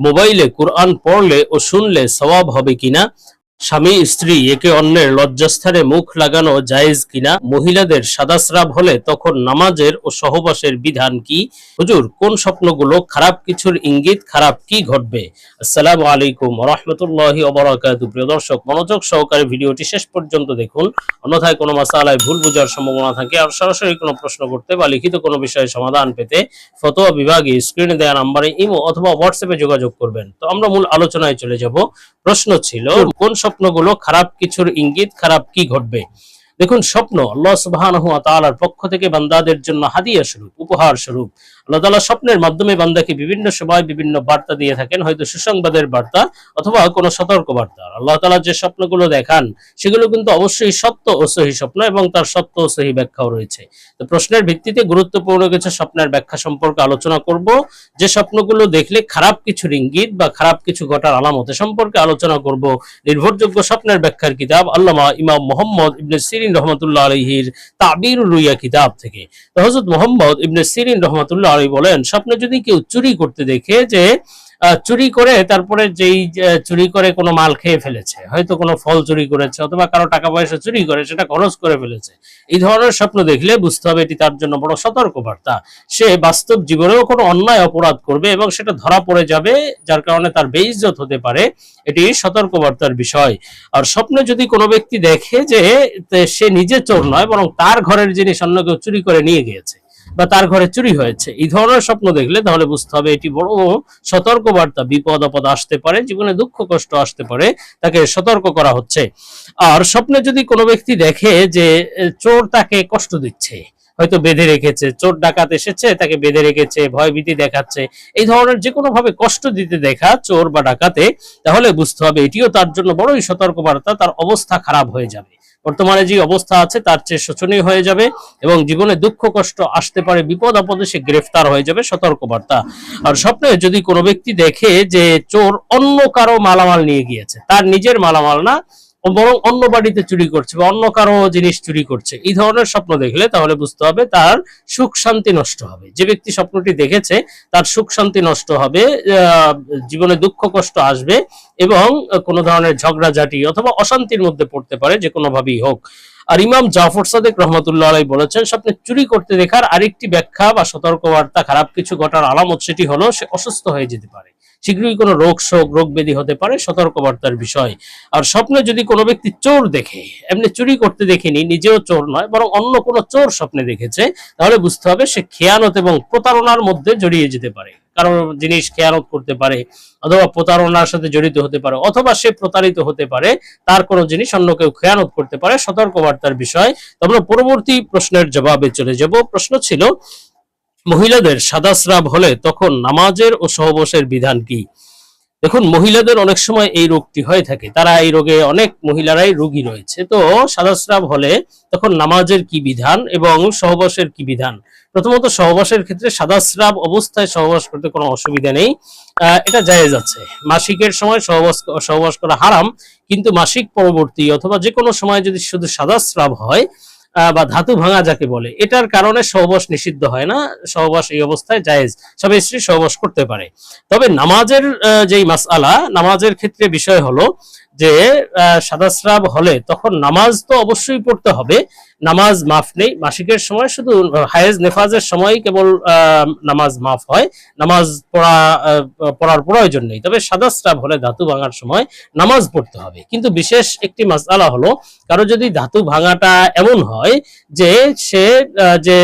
মোবাইলে কোরআন পড়লে ও শুনলে সওয়াব হবে কিনা স্বামী, স্ত্রী, একে অন্যের লজ্জাস্থানে মুখ লাগানো জায়েজ কিনা, মহিলাদের সাদাস্রাব হলে তখন নামাজের ও সহবাসের বিধান কি? হুজুর, কোন স্বপ্নগুলো? খারাপ কিছুর ইঙ্গিত, খারাপ কি ঘটবে? আসসালামু আলাইকুম রহমতুল্লাহি ওবরাকাতু। প্রিয় দর্শক, মনোযোগ সহকারে ভিডিওটি শেষ পর্যন্ত দেখুন। অন্যথায় কোনো মাসালায় ভুল বোঝার সম্ভাবনা থাকে আর সরাসরি কোনো প্রশ্ন করতে বা লিখিত কোনো বিষয়ে সমাধান পেতে ফতোয়া বিভাগে স্ক্রিনে দেওয়া নাম্বারে ইমো অথবা হোয়াটসঅ্যাপে যোগাযোগ করবেন। তো আমরা মূল আলোচনায় চলে যাব। প্রশ্ন ছিল, কোন স্বপ্নগুলো খারাপ কিছুর ইঙ্গিত, খারাপ কি ঘটবে? দেখুন, স্বপ্ন আল্লাহ তাআলার পক্ষ থেকে বান্দাদের জন্য হাদিয়া স্বরূপ, উপহার স্বরূপ। আল্লাহ তাআলা স্বপ্নের মাধ্যমে বান্দাকে বিভিন্ন সময় বিভিন্ন বার্তা দিয়ে থাকেন, হয়তো সুসংবাদের বার্তা অথবা কোনো সতর্ক বার্তা আল্লাহ তাআলা যে স্বপ্নগুলো দেখান, সেগুলো কিন্তু অবশ্যই সত্য ও সহি স্বপ্ন এবং তার সত্য ও সহি ব্যাখ্যাও রয়েছে। তো প্রশ্নের ভিত্তিতে গুরুত্বপূর্ণ কিছু স্বপ্নের ব্যাখ্যা সম্পর্কে আলোচনা করব। যে স্বপ্নগুলো দেখলে খারাপ কিছু ইঙ্গিত বা খারাপ কিছু ঘটার আলামতে সম্পর্কে আলোচনা করব। নির্ভরযোগ্য স্বপ্নের ব্যাখ্যার কিতাব আল্লামা ইমাম মোহাম্মদ ইবনে সিরিন রহমতুল্লাহ আলহির তাবির রুইয়া কিতাব থেকে। তো হজরত মোহাম্মদ ইবনে সিরিন রহমতুল্লাহ আলী বলেন, স্বপ্নে যদি কেউ চুরি করতে দেখে যে চুরি করে তারপরে যেই চুরি করে কোনো মাল খেয়ে ফেলেছে, হয়তো কোনো ফল চুরি করেছে অথবা কারও টাকা পয়সা চুরি করে সেটা খরচ করে ফেলেছে, এই ধরনের স্বপ্ন দেখলে বুঝতে হবে এটি তার জন্য বড় সতর্ক বার্তা সে বাস্তব জীবনেও কোনো অন্যায় অপরাধ করবে এবং সেটা ধরা পড়ে যাবে, যার কারণে তার বেইজ্জত হতে পারে, এটি সতর্কবার্তার বিষয়। আর স্বপ্নে যদি কোনো ব্যক্তি দেখে যে সে নিজে চোর নয়, বরং তার ঘরের জিনিস অন্য কেউ চুরি করে নিয়ে গিয়েছে বা তার ঘরে চুরি হয়েছে। এই ধরনের স্বপ্ন দেখলে তাহলে বুঝতে হবে এটি বড় সতর্কবার্তা। বিপদ, আপদ আসতে পারে, জীবনে দুঃখ, কষ্ট আসতে পারে, তাকে সতর্ক করা হচ্ছে। আর স্বপ্নে যদি কোনো ব্যক্তি দেখে যে চোর তাকে কষ্ট দিচ্ছে, হয়তো বেঁধে রেখেছে, চোর ডাকাত এসেছে, তাকে বেঁধে রেখেছে, ভয়ভীতি দেখাচ্ছে, এই ধরনের যে কোনো ভাবে কষ্ট দিতে দেখা চোর বা ডাকাতে, তাহলে বুঝতে হবে এটিও তার জন্য বড়ই সতর্কবার্তা, তার অবস্থা খারাপ হয়ে যাবে। বর্তমানে যে অবস্থা আছে, তার চেয়ে শোচনীয় হয়ে যাবে এবং জীবনে দুঃখ, কষ্ট আসতে পারে, বিপদ, আপদে সে গ্রেফতার হয়ে যাবে, সতর্কবার্তা। আর স্বপ্নে যদি কোনো ব্যক্তি দেখে যে চোর অন্য কারও মালামাল নিয়ে গিয়েছে, তার নিজের মালামাল না বরং অন্য বাড়িতে চুরি করছে বা অন্য কারও জিনিস চুরি করছে। এই ধরনের স্বপ্ন দেখলে তাহলে বুঝতে হবে তার সুখ শান্তি নষ্ট হবে। যে ব্যক্তি স্বপ্নটি দেখেছে, তার সুখ শান্তি নষ্ট হবে জীবনে দুঃখ কষ্ট আসবে এবং কোনো ধরনের ঝগড়াঝাটি অথবা অশান্তির মধ্যে পড়তে পারে, যে কোনো ভাবেই হোক। আর ইমাম জাফর সাদেক রহমতুল্লাহ আলাই বলেছেন, স্বপ্নে চুরি করতে দেখার আরেকটি ব্যাখ্যা বা সতর্কবার্তা, খারাপ কিছু ঘটার আলামত, সেটি হলো সে অসুস্থ হয়ে যেতে পারে। শীঘ্রই কোনো রোগ শোক, রোগ ব্যাধি হতে পারে, সতর্কবার্তার বিষয়। আর স্বপ্নে যদি কোনো ব্যক্তি চোর দেখে, এমনি চুরি করতে দেখেনি, নিজেও চোর নয়, বরং অন্য কোনো চোর স্বপ্নে দেখেছে, তাহলে বুঝতে হবে সে খেয়ানত এবং প্রতারণার মধ্যে জড়িয়ে যেতে পারে। কারণ জিনিস খেয়ানত করতে পারে, অথবা প্রতারণার সাথে জড়িত হতে পারে, অথবা সে প্রতারিত হতে পারে, তার কোনো জিনিস অন্য কেউ খেয়ানত করতে পারে, সতর্কবার্তার বিষয়। আমরা পরবর্তী প্রশ্নের জবাবে চলে যাব। প্রশ্ন ছিল মহিলাদের সাদাস্রাব হলে তখন নামাজের ও সহবাসের বিধান কি? দেখুন মহিলাদের অনেক সময় এই রোগটি হয়ে থাকে। তারা এই রোগে অনেক মহিলারাই রোগী রয়েছে। তো সাদাস্রাব হলে তখন নামাজের কি বিধান এবং সহবাসের কি বিধান? প্রথমত সহবাসের ক্ষেত্রে সাদাস্রাব অবস্থায় সহবাস করতে কোনো অসুবিধা নেই। এটা জায়েজ আছে। মাসিকের সময় সহবাস সহবাস করা হারাম কিন্তু মাসিক পরবর্তী অথবা যে কোনো সময় যদি শুধু সাদাস্রাব হয় আহ, বা ধাতু ভাঙা যাকে বলে, এটার কারণে সহবাস নিষিদ্ধ হয় না। সহবাস এই অবস্থায় জায়েজ। সবে স্ত্রী সহবাস করতে পারে। তবে নামাজের যেই মাসআলা, নামাজের ক্ষেত্রে বিষয় হলো যে সাদাস্রাব হলে তখন নামাজ তো অবশ্যই পড়তে হবে। নামাজ মাফ নেই। মাসিকের সময় শুধু হায়েজ নেফাজের সময় কেবল নামাজ মাফ হয়। নামাজ পড়া পড়ার প্রয়োজন নেই। তবে সাদাস্রাব হলে ধাতু ভাঙার সময় নামাজ পড়তে হবে। কিন্তু বিশেষ একটি মাসআলা হলো, কারও যদি ধাতু ভাঙাটা এমন হয় যে সে যে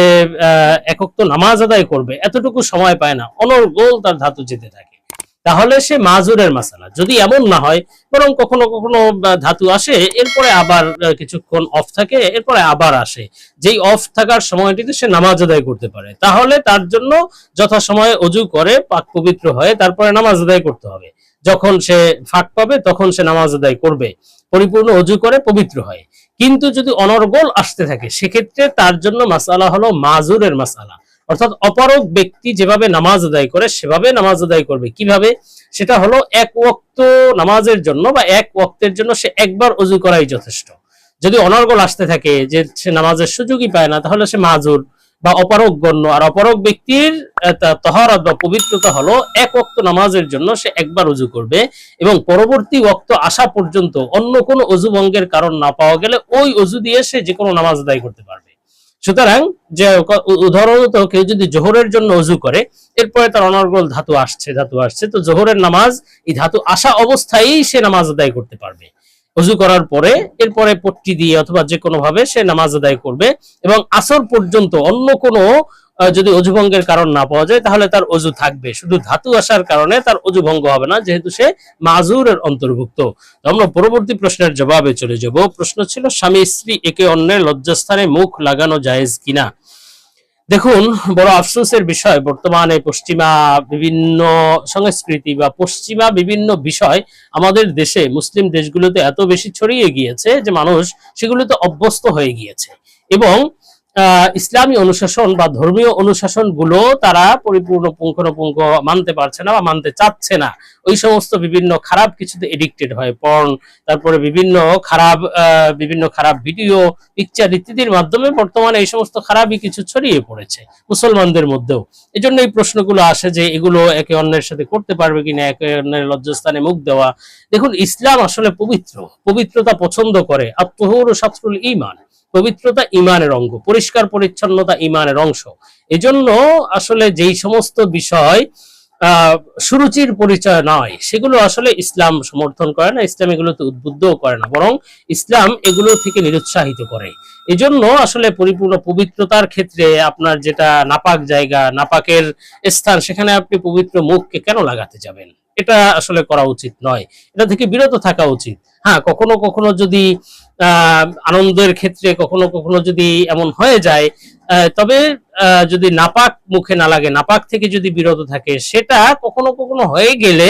একক তো নামাজ আদায় করবে, এতটুকু সময় পায় না। অনর্গল তার ধাতু যেতে থাকে। তাহলে সে মাজুরের মাসালা যদি এমন না হয়, বরং কখনো কখনো ধাতু আসে, এরপরে আবার কিছুক্ষণ অফ থাকে, এরপরে আবার আসে। যেই অফ থাকার সময়টিতে সে নামাজ আদায় করতে পারে। তাহলে তার জন্য যথাসময়ে অজু করে, পাক পবিত্র হয়ে, তারপরে নামাজ আদায় করতে হবে। যখন সে ফাঁক পাবে, তখন সে নামাজ আদায় করবে। পরিপূর্ণ অজু করে পবিত্র হয়। কিন্তু যদি অনর্গল আসতে থাকে, সেক্ষেত্রে তার জন্য মাসালা হলো মাজুরের মাসালা অর্থাৎ অপারক ব্যক্তি যেভাবে নামাজ আদায় করে, সেভাবে নামাজ আদায় করবে। কীভাবে? সেটা হলো এক ওয়াক্ত নামাজের জন্য বা এক ওয়াক্তের জন্য সে একবার অজু করাই যথেষ্ট। যদি অনর্গল আসতে থাকে যে সে নামাজের সুযোগই পায় না, তাহলে সে মাজুর বা অপারক গণ্য আর অপারক ব্যক্তির তহরাত বা পবিত্রতা হলো এক ওয়াক্ত নামাজের জন্য সে একবার উজু করবে এবং পরবর্তী ওয়াক্ত আসা পর্যন্ত অন্য কোনো অজু ভঙ্গের কারণ না পাওয়া গেলে ওই অজু দিয়ে সে যে কোনো নামাজ আদায় করতে পারবে। সুতরাং যে উদাহরণত কেউ যদি জোহরের জন্য অজু করে, এরপরে তার অনর্গল ধাতু আসছে ধাতু আসছে, তো জোহরের নামাজ, এই ধাতু আসা অবস্থায় সে নামাজ আদায় করতে পারবে। অজু করার পরে, এরপরে পট্টি দিয়ে অথবা যে কোনো ভাবে সে নামাজ আদায় করবে এবং আসর পর্যন্ত অন্য কোনো যদি অজু ভঙ্গের কারণ না পাওয়া যায়, তাহলে তার অজু থাকবে। শুধু ধাতু আসার কারণে তার অজু ভঙ্গ হবে না, যেহেতু সে মাজুরের অন্তর্ভুক্ত। আমরা পরবর্তী প্রশ্নের জবাবে চলে যাব। প্রশ্ন ছিল, স্বামী, স্ত্রী একে অন্যের লজ্জাস্থানে মুখ লাগানো জায়েজ কিনা? দেখুন, বড় আফসোসের বিষয়, বর্তমানে পশ্চিমা বিভিন্ন সংস্কৃতি বা পশ্চিমা বিভিন্ন বিষয় আমাদের দেশে, মুসলিম দেশগুলোতে এত বেশি ছড়িয়ে গিয়েছে যে মানুষ সেগুলোতে অভ্যস্ত হয়ে গিয়েছে। এবং ইসলামী অনুশাসন বা ধর্মীয় অনুশাসনগুলো তারা পরিপূর্ণ পুঙ্খানুপুঙ্খ মানতে পারছে না বা মানতে চাচ্ছে না। ওই সমস্ত বিভিন্ন খারাপ কিছুতে এডিক্টেড হয়। পর্ন তারপরে বিভিন্ন খারাপ বিভিন্ন খারাপ ভিডিও পিকচার ইত্যাদির মাধ্যমে বর্তমানে এই সমস্ত খারাপই কিছু ছড়িয়ে পড়েছে মুসলমানদের মধ্যেও। এই জন্য এই প্রশ্নগুলো আসে যে এগুলো একে অন্যের সাথে করতে পারবে কিনা, একে অন্যের লজ্জাস্থানে মুখ দেওয়া। দেখুন, ইসলাম আসলে পবিত্র। পবিত্রতা পছন্দ করে। আত্মহর শাস্ত্রুল ইমান। পবিত্রতা ইমানের অঙ্গ, পরিষ্কার পরিচ্ছন্নতা ইমানের অংশ। এজন্য আসলে যেই সমস্ত বিষয় সুরুচির পরিচয় নয়, সেগুলো আসলে ইসলাম সমর্থন করে না, ইসলাম এগুলোতে উদ্বুদ্ধও করে না, বরং ইসলাম এগুলো থেকে নিরুৎসাহিত করে। এজন্য আসলে পরিপূর্ণ পবিত্রতার ক্ষেত্রে আপনার যেটা নাপাক জায়গা, নাপাকের স্থান, সেখানে আপনি পবিত্র মুখকে কেন লাগাতে যাবেন? এটা আসলে করা উচিত নয়। এটা থেকে বিরত থাকা উচিত। হ্যাঁ কখনো কখনো যদি আনন্দের ক্ষেত্রে কখনো কখনো যদি এমন হয়ে যায় তবে যদি নাপাক মুখে না লাগে, নাপাক থেকে যদি বিরত থাকে, সেটা কখনো কখনো হয়ে গেলে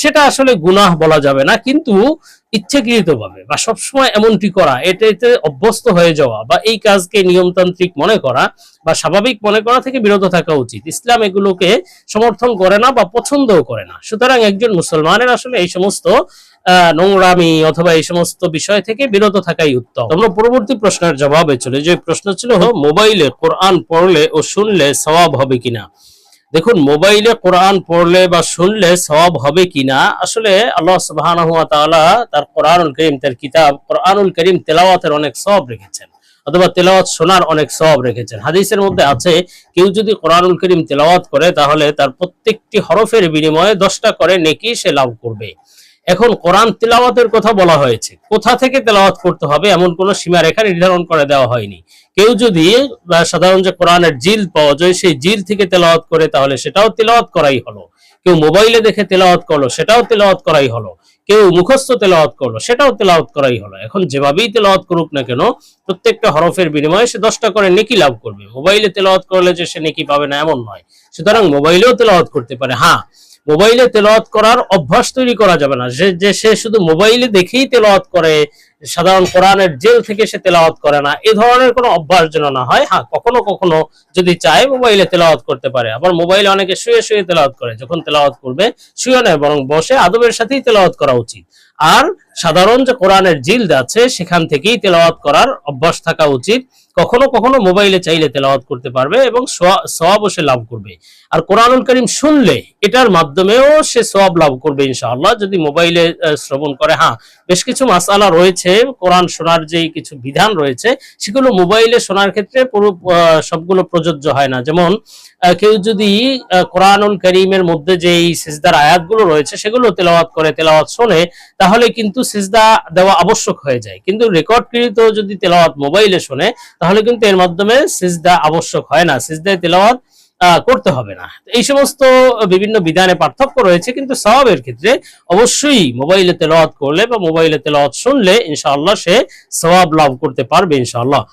সেটা আসলে গুনাহ বলা যাবে না, কিন্তু ইচ্ছাকৃত ভাবে বা সবসময় এমনটি করা এটাতে অভ্যস্ত হয়ে যাওয়া বা এই কাজকে নিয়মতান্ত্রিক মনে করা বা স্বাভাবিক মনে করা থেকে বিরত থাকা উচিত। ইসলাম এগুলোকে সমর্থন করে না বা পছন্দও করে না। সুতরাং একজন মুসলমানের আসলে এই সমস্ত নোংরামি অথবা এই সমস্ত বিষয় থেকে বিরত থাকাই উত্তম। আমরা পরবর্তী প্রশ্নের জবাবে চলে যে প্রশ্ন ছিল, মোবাইলে কোরআন পড়লে ও শুনলে সওয়াব হবে কিনা? দেখুন, মোবাইলে কোরআন পড়লে বা শুনলে সব হবে কিনা, আসলে আল্লাহ তাআলা তার কোরআনুল করিম, তার কিতাব, কোরআনুল করিম তেলাওয়াতের অনেক সব রেখেছেন, অথবা তেলাওয়াত শোনার অনেক সব রেখেছেন। হাদিসের মধ্যে আছে, কেউ যদি কোরআনুল করিম তেলাওয়াত করে, তাহলে তার প্রত্যেকটি হরফের বিনিময়ে দশটা করে নেকি সে লাভ করবে। এখন কোরআন তেলাওয়াতের কথা বলা হয়েছে। কোথা থেকে তেলাওয়াত করতে হবে এমন কোনো সীমারেখা নির্ধারণ করে দেওয়া হয়নি। কেউ যদি সাধারণ যে কোরআনের জিল পাওয়া যায়, সেই জিল থেকে তেলাওয়াত করে তাহলে সেটাও তেলাওয়াত করাই হলো। কেউ মোবাইলে দেখে তেলাওয়াত করল, সেটাও তেলাওয়াত করাই হলো। কেউ মুখস্থ তেলাওয়াত করল, সেটাও তেলাওয়াত করাই হলো। এখন যেভাবেই তেলাওয়াত করুক না কেন, প্রত্যেকটা হরফের বিনিময়ে সে দশটা করে নেকি লাভ করবে। মোবাইলে তেলাওয়াত করলে যে সে নেকি পাবে না, এমন নয়। সুতরাং মোবাইলেও তেলাওয়াত করতে পারে। হ্যাঁ মোবাইলে তেলাওয়াত করার অভ্যাস তৈরি করা যাবে না। যে সে শুধু মোবাইলে দেখেই তেলাওয়াত করে, সাধারণ কোরআনের জেল থেকে সে তেলাওয়াত করে না। এ ধরনের কোনো অভ্যাস যেন না হয় হ্যাঁ কখনো কখনো যদি চায় মোবাইলে তেলাওয়াত করতে পারে। আবার মোবাইলে অনেকে শুয়ে শুয়ে তেলাওয়াত করে, যখন তেলাওয়াত করবে, শুয়ে নয় বরং বসে আদবের সাথেই তেলাওয়াত করা উচিত। আর সাধারণ যে কোরআনের জিলদ আছে, সেখান থেকেই তেলাওয়াত করার অভ্যাস থাকা উচিত। কখনো কখনো মোবাইলে চাইলে তেলাওয়াত করতে পারবে এবং সওয়াব সে লাভ করবে। আর কোরআনুল করিম শুনলে এটার মাধ্যমেও সে সওয়াব লাভ করবে ইনশাআল্লাহ। যদি মোবাইলে শ্রবণ করে হ্যাঁ বেশ কিছু মাসালা রয়েছে, কোরআন শোনার যেই কিছু বিধান রয়েছে, সেগুলো মোবাইলে শোনার ক্ষেত্রে পুরো সবগুলো প্রযোজ্য হয় না। যেমন কেউ যদি কোরআনুল করিমের মধ্যে যেই সিজদার আয়াতগুলো রয়েছে, সেগুলো তেলাওয়াত করে, তেলাওয়াত শোনে, তাহলে কিন্তু সিজদা দেওয়া আবশ্যক হয়ে যায়। কিন্তু রেকর্ডকৃত যদি তেলাওয়াত মোবাইলে শোনে, তাহলে কিন্তু এর মাধ্যমে সিজদা আবশ্যক হয় না, সিজদায় তেলাওয়াত করতে হবে না। এই সমস্ত বিভিন্ন বিধানে পার্থক্য রয়েছে, কিন্তু সওয়াবের ক্ষেত্রে অবশ্যই মোবাইলে তেলাওয়াত করলে বা মোবাইলে তেলাওয়াত শুনলে ইনশাআল্লাহ সে সওয়াব লাভ করতে পারবে ইনশাআল্লাহ।